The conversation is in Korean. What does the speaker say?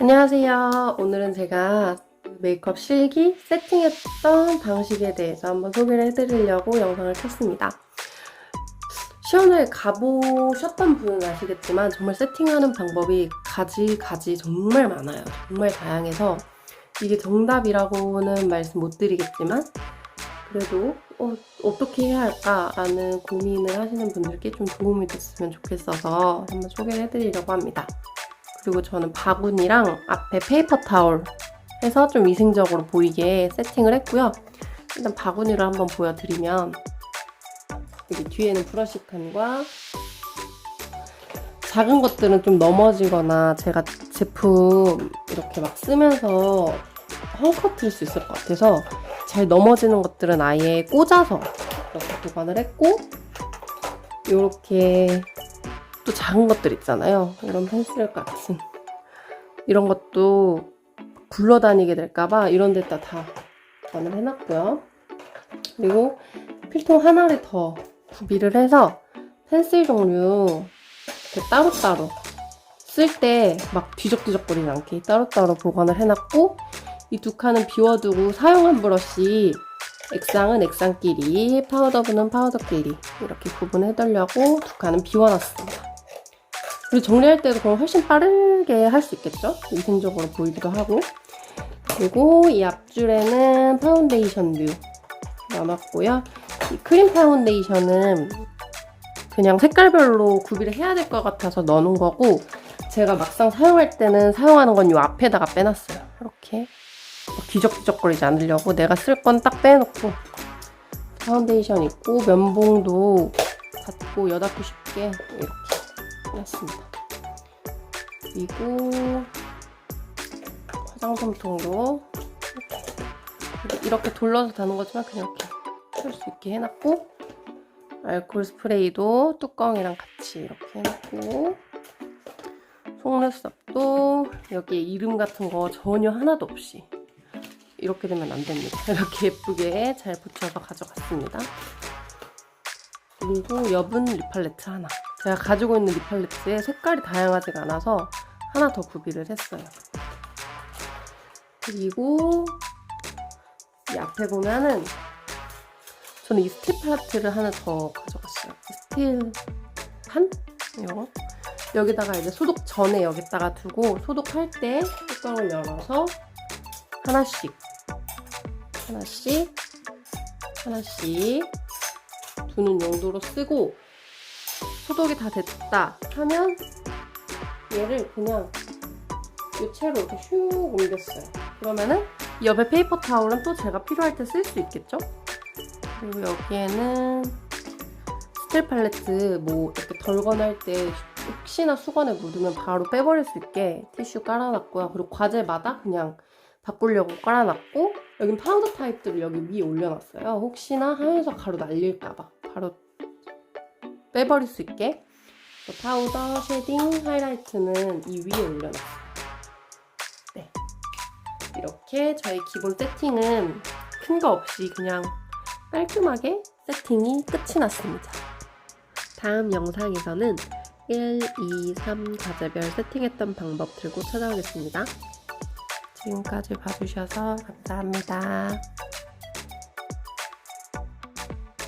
안녕하세요. 오늘은 제가 메이크업 실기 세팅했던 방식에 대해서 한번 소개를 해드리려고 영상을 켰습니다. 시연을 가보셨던 분은 아시겠지만 정말 세팅하는 방법이 가지가지 정말 많아요. 정말 다양해서 이게 정답이라고는 말씀 못 드리겠지만 그래도 어, 어떻게 해야 할까라는 고민을 하시는 분들께 좀 도움이 됐으면 좋겠어서 한번 소개를 해드리려고 합니다. 그리고 저는 바구니랑 앞에 페이퍼 타올 해서 좀 위생적으로 보이게 세팅을 했고요. 일단 바구니를 한번 보여드리면 여기 뒤에는 브러쉬 칸과 작은 것들은 좀 넘어지거나 제가 제품 이렇게 막 쓰면서 헝커트릴 수 있을 것 같아서 잘 넘어지는 것들은 아예 꽂아서 이렇게 보관을 했고 이렇게 또 작은 것들 있잖아요. 이런 펜슬 같은 이런 것도 굴러다니게 될까봐 이런 데다 다 보관을 해놨고요. 그리고 필통 하나를 더 구비를 해서 펜슬 종류 따로따로 쓸 때 막 뒤적뒤적거리지 않게 따로따로 보관을 해놨고 이 두 칸은 비워두고 사용한 브러쉬 액상은 액상끼리 파우더분은 파우더끼리 이렇게 구분해두려고 두 칸은 비워놨습니다. 그리고 정리할 때도 그럼 훨씬 빠르게 할 수 있겠죠? 위생적으로 보이기도 하고 그리고 이 앞줄에는 파운데이션 뮤 남았고요. 이 크림 파운데이션은 그냥 색깔별로 구비를 해야 될 것 같아서 넣어놓은 거고 제가 막상 사용할 때는 사용하는 건 이 앞에다가 빼놨어요. 이렇게 뒤적뒤적거리지 않으려고 내가 쓸 건 딱 빼놓고 파운데이션 있고 면봉도 닫고 여닫고 쉽게 이렇게 해놨습니다. 그리고 화장솜통도 이렇게, 돌려서 다는 거지만 그냥 이렇게 펼수 있게 해놨고 알콜 스프레이도 뚜껑이랑 같이 이렇게 해놓고 속눈썹도 여기에 이름 같은 거 전혀 하나도 없이 이렇게 되면 안 됩니다. 이렇게 예쁘게 잘 붙여서 가져갔습니다. 그리고 여분 립 팔레트 하나. 제가 가지고 있는 립 팔레트에 색깔이 다양하지가 않아서 하나 더 구비를 했어요. 그리고 이 앞에 보면은 저는 이 스틸 팔레트를 하나 더 가져갔어요. 스틸 판? 이거. 여기다가 이제 소독 전에 여기다가 두고 소독할 때 뚜껑을 열어서 하나씩 하나씩 하나씩 두는 용도로 쓰고 소독이 다 됐다 하면 얘를 그냥 이 채로 이렇게 슉 옮겼어요. 그러면은 옆에 페이퍼 타올은 또 제가 필요할 때 쓸 수 있겠죠? 그리고 여기에는 스틸 팔레트 뭐 이렇게 덜거나 할때 혹시나 수건에 묻으면 바로 빼버릴 수 있게 티슈 깔아놨고요. 그리고 과제마다 그냥 바꾸려고 깔아놨고 여긴 파우더 타입들을 여기 위에 올려놨어요. 혹시나 하면서 가루 날릴까봐 바로 빼버릴 수 있게 파우더, 쉐딩, 하이라이트는 이 위에 올려놨어요. 네. 이렇게 저희 기본 세팅은 큰 거 없이 그냥 깔끔하게 세팅이 끝이 났습니다. 다음 영상에서는 1, 2, 3 과제별 세팅했던 방법 들고 찾아오겠습니다. 지금까지 봐주셔서 감사합니다.